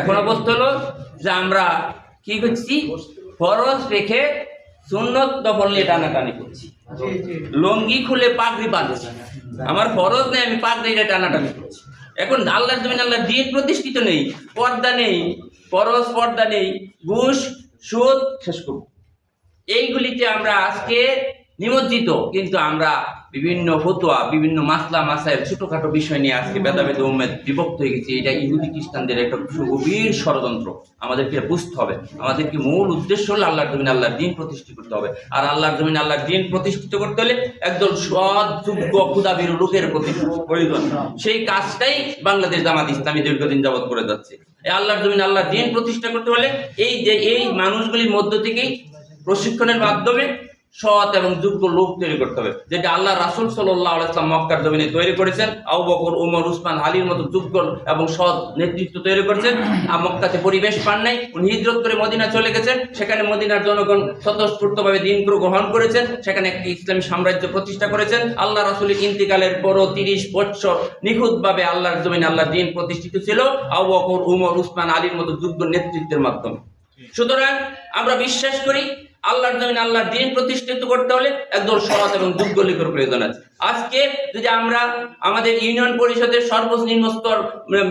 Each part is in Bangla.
এখন অবস্থা হলো যে আমরা কি করছি? ফরজ রেখে সুন্নত দফল নিয়ে টানাটানি করছি। লঙ্গি খুলে পাগড়ি বাঁধছি। আমার ফরজ নেই, আমি পাগড়ি নিয়ে টানাটানি করছি। এখন আল্লাহ জমিন আল্লাহ দিন প্রতিষ্ঠিত নেই, পর্দা নেই, ফরজ পর্দা নেই, ঘুষ, সুদ শেষ করব। এইগুলিতে আমরা আজকে নিমজ্জিত, কিন্তু আমরা বিভিন্ন ফতোয়া, বিভিন্ন মাসলা, মাসাইল, ছোটখাটো বিষয় নিয়ে আজকে বেদাবেদ উম্মেদ বিভক্ত হয়ে গেছে। এটা ইহুদি খ্রিস্টানদের একটা গভীর ষড়যন্ত্র। আমাদেরকে বুঝতে হবে। আমাদেরকে মূল উদ্দেশ্য হলো আল্লাহর জমিন আল্লাহর দিন প্রতিষ্ঠিত করতে হবে। আর আল্লাহর জমিন আল্লাহর দিন প্রতিষ্ঠিত করতে হলে একদল সৎ, যোগ্য ক্ষুদাবীর লোকের প্রতি প্রয়োজন। সেই কাজটাই বাংলাদেশ জামাত ইসলামী দীর্ঘদিন যাবৎ করে যাচ্ছে। এই আল্লাহর জমিন আল্লাহর দিন প্রতিষ্ঠা করতে হলে এই যে, এই মানুষগুলির মধ্য থেকেই প্রশিক্ষণের মাধ্যমে সৎ এবং যোগ্য লোক তৈরি করতে হবে। যেটা আল্লাহ রাসুল সাল্লাহ আলাইসলাম মক্কার জমিনে তৈরি করেছেন, আবু বকর, উমর, উসমান, আলীর মতো যোগ্য এবং সৎ নেতৃত্ব তৈরি করেছেন। আর মক্কাতে পরিবেশ পান নাই। উনি হিজরত করে মদিনা চলে গেছেন। সেখানে মদিনার জনগণ স্বতঃস্ফূর্তভাবে দিন গ্রহণ করেছেন। সেখানে একটি ইসলামী সাম্রাজ্য প্রতিষ্ঠা করেছেন। আল্লাহ রাসুলের ইন্তিকালের পরও তিরিশ বছর নিখুঁতভাবে আল্লাহর জমিনে আল্লাহ দিন প্রতিষ্ঠিত ছিল, আবু বকর, উমর, উসমান, আলীর মতো যোগ্য নেতৃত্বের মাধ্যমে। সুতরাং আমরা বিশ্বাস করি আল্লাহর জমিন আল্লাহর দিন প্রতিষ্ঠিত করতে হলে একদল সৎ এবং যোগ্য লোকের প্রয়োজন আছে। আজকে যদি আমরা আমাদের ইউনিয়ন পরিষদের সর্বনিম্ন স্তর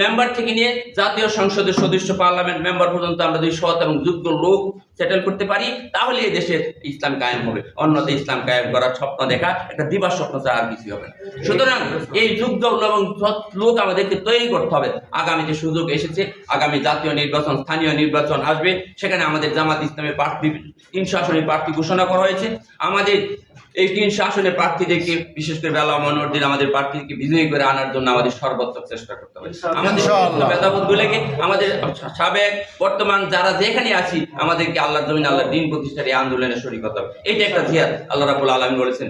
মেম্বার থেকে নিয়ে জাতীয় সংসদের সদস্য, পার্লামেন্ট মেম্বার পর্যন্ত আমরা যদি সৎ এবং যোগ্য লোক সেটেল করতে পারি, তাহলে এই দেশের ইসলাম কায়েম হবে। অন্যতে ইসলাম কায়েম করার স্বপ্ন দেখা, একটা দিবার স্বপ্ন ছাড়া আর কিছু হবে সুতরাং এই যোগ্য এবং সৎ লোক আমাদেরকে তৈরি করতে হবে। আগামী যে সুযোগ এসেছে, আগামী জাতীয় নির্বাচন, স্থানীয় নির্বাচন আসবে, সেখানে আমাদের জামাত ইসলামের প্রার্থী তিনশো আসনের প্রার্থী ঘোষণা করা হয়েছে। আমাদের এই তিনশো শাসনের প্রার্থীদেরকে বিশেষ করে বেলা মনোরদিন আমাদের প্রার্থীকে বিজয়ী করে আনার জন্য আমাদের সর্বোত্তম চেষ্টা করতে হবে। আমাদের ইনশাআল্লাহ। আমাদের সাবেক বর্তমান যারা যেখানে আছি আমাদেরকে আল্লাহ জমিন আল্লাহ দিন প্রতিষ্ঠার এই আন্দোলনে শরীর করতে হবে। এটা একটা জিয়াদ আল্লাহ রাবুল আলমী বলেছেন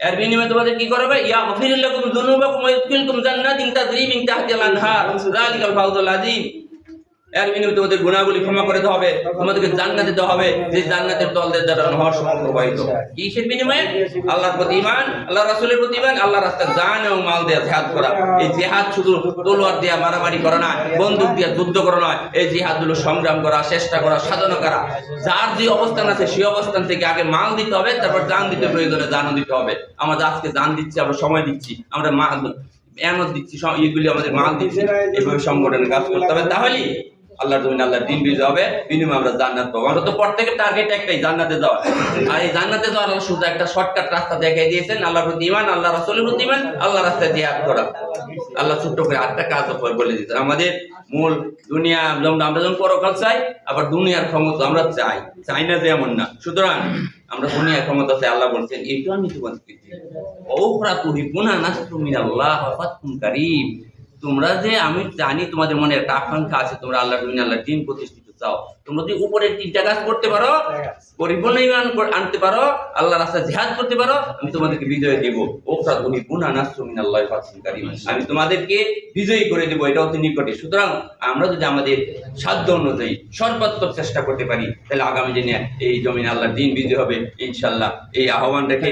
এর বিনিময়ে তোমাদের কি করবে ইয়া গফিরুল্লাকুম যুনুবাকুম ওয়া ইউদখিলকুম জান্নাতিন তাজরি মিন তাহতিহাল আনহার। যালিকাল ফাউজুল আযীম। এর বিনিময়ে তোমাদের গুনাহগুলি ক্ষমা করে দেওয়া হবে, তোমাদেরকে জান্নাতে দেওয়া হবে, যে জান্নাতের তলদের দ্বারা নহর সমূহ প্রবাহিত কিসের বিনিময়ে? আল্লাহর প্রতি ঈমান আল্লাহ রাসূলের প্রতি ঈমান আল্লাহ রাস্তায় জান এবং মাল দিয়ে জিহাদ করা। এই জিহাদ শুধু তলোয়ার দিয়ে, মারামারি করা না বন্দুক দিয়ে, যুদ্ধ করা নয়। এই জিহাদ হলো সংগ্রাম করা, চেষ্টা করা, সাধনা করা। যার যে অবস্থান আছে, সেই অবস্থান থেকে আগে মাল দিতে হবে, তারপর জান দিতে প্রয়োজনে জানও দিতে হবে। আমরা আজকে জান দিচ্ছি, আমরা সময় দিচ্ছি, আমরা মাল এমন দিচ্ছি এগুলি আমাদের মাল দিচ্ছি। এভাবে সংগঠনের কাজ করতে হবে। তাহলেই আল্লাহর জমিন আল্লাহর দিন বিজয় হবে, বিনিময়ে আমরা জান্নাত পাবো। আমরা তো প্রত্যেকের টার্গেট একটাই, জান্নাতে যাওয়া। আর এই জান্নাতে যাওয়ার আল্লাহ শুধু একটা শর্টকাট রাস্তা দেখাই দিয়েছেন, আল্লাহর প্রতি ইমান আল্লাহ রাসূলের প্রতি ইমান আল্লাহ রাস্তায় জিহাদ করা। আল্লাহ ছোট্ট করে আটটা কাজ বলে দিতেন আমাদের মূল দুনিয়া, যেমন আমরা যেমন পরকাল চাই, আবার দুনিয়ার ক্ষমতা আমরা চাই। চাই না যে এমন না। সুতরাং আমরা দুনিয়ার ক্ষমতা চাই, আল্লাহ বলছেন এইটা আমি তোমাদেরকে দিই ওখরা তুহি পুনা নাসরু মিনাল্লাহ ওয়া ফাতহুন কারীম। তোমরা যে আমি জানি তোমাদের মনে একটা আকাঙ্ক্ষা আছে, তোমরা আল্লাহ তুমি আল্লাহ দিন প্রতিষ্ঠিত চাও। তোমরা যদি উপরে তিনটা কাজ করতে পারো, পরিপূর্ণ আনতে পারো আল্লাহ রাস্তা জিহাদ করতে পারো, আমি তোমাদেরকে বিজয় দেব। আমি তোমাদেরকে বিজয়ী করে দেব, এটা অতি নিকটে। সুতরাং আমরা যদি আমাদের সাধ্য অনুযায়ী সর্বাত্মক চেষ্টা করতে পারি, তাহলে আগামী দিনে এই জমিন আল্লাহর দিন বিজয় হবে। ইনশাল্লাহ এই আহ্বান রেখে